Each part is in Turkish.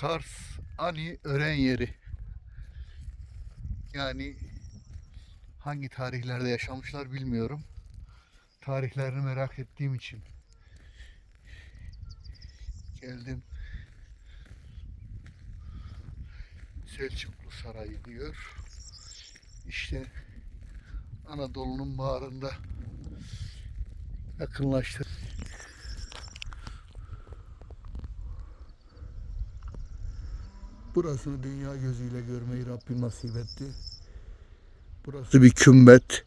Kars Ani ören yeri. Yani hangi tarihlerde yaşamışlar bilmiyorum. Tarihlerini merak ettiğim için geldim. Selçuklu Sarayı diyor. İşte Anadolu'nun bağrında yakınlaştı. Burasını dünya gözüyle görmeyi Rabbim nasip etti. Burası bir kümbet.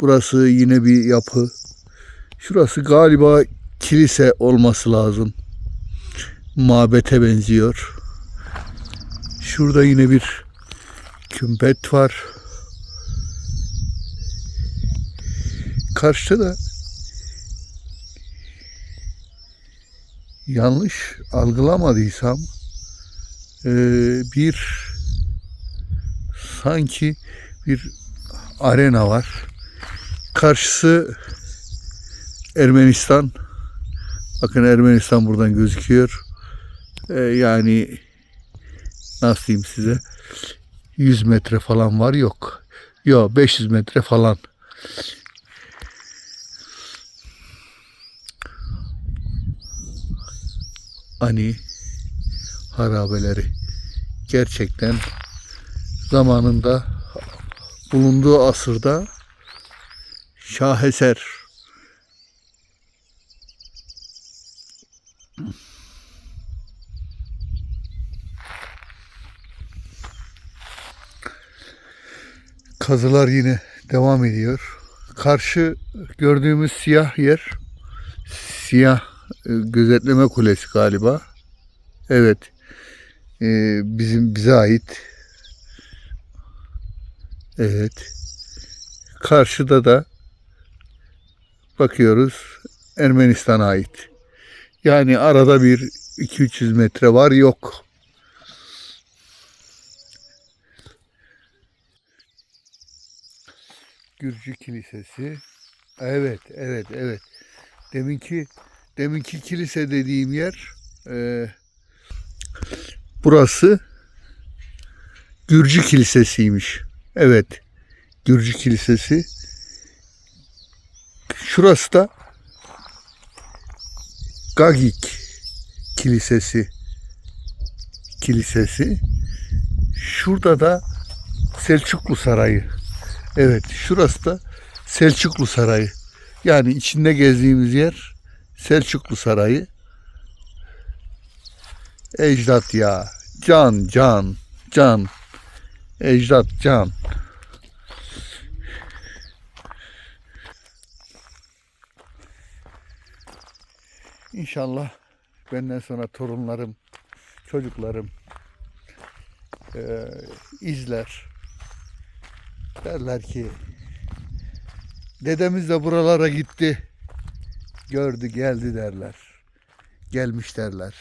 Burası yine bir yapı. Şurası galiba kilise olması lazım. Mabete benziyor. Şurada yine bir kümbet var. Karşıda da yanlış algılamadıysam eee, bir sanki bir arena var. Karşısı Ermenistan. Bakın Ermenistan buradan gözüküyor. Eee, yani nasıl diyeyim size 100 metre falan var yok. Yok 500 metre falan. Ani harabeleri gerçekten zamanında bulunduğu asırda şaheser kazılar yine devam ediyor. Karşı gördüğümüz siyah yer siyah gözetleme kulesi galiba. Evet. E, bizim bize ait. Evet. Karşıda da bakıyoruz Ermenistan'a ait. Yani arada bir 2-300 metre var yok. Gürcü Kilisesi. Evet, evet, evet. Deminki deminki kilise dediğim yer e, burası Gürcü Kilisesi'ymiş. Evet. Gürcü Kilisesi. Şurası da Gagik Kilisesi. Kilisesi. Şurada da Selçuklu Sarayı. Evet, şurası da Selçuklu Sarayı. Yani içinde gezdiğimiz yer Selçuklu Sarayı. Ecdat ya. Can, can, can. Ecdat, can. İnşallah benden sonra torunlarım, çocuklarım eee, izler. Derler ki dedemiz de buralara gitti. Gördü geldi derler. Gelmiş derler.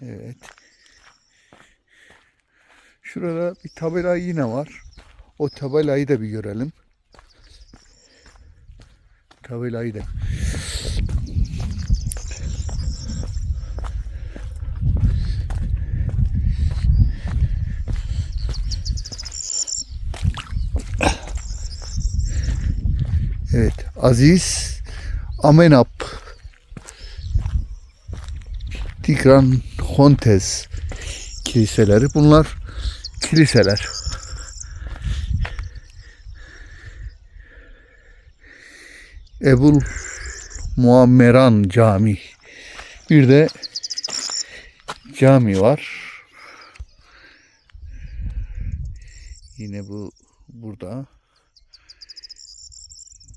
Evet. Şurada bir tabela yine var. O tabelayı da bir görelim. Tabelayı da. Evet. Aziz Amenap Tigran Hontes kiliseleri. Bunlar kiliseler. Ebul Muammeran Cami. Bir de cami var. Yine bu burada.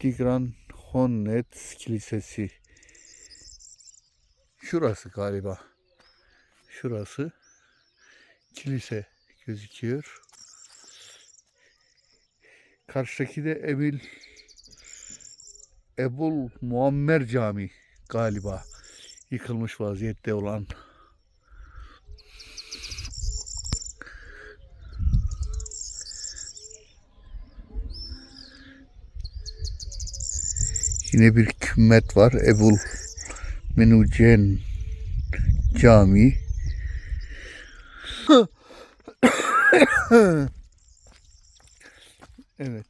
Tigran Honnet Kilisesi. Şurası galiba. Şurası kilise gözüküyor. Karşıdaki de Ebil Ebul Muammer Cami galiba. Yıkılmış vaziyette olan. Yine bir kümmet var. Ebul Menucen Camii. evet.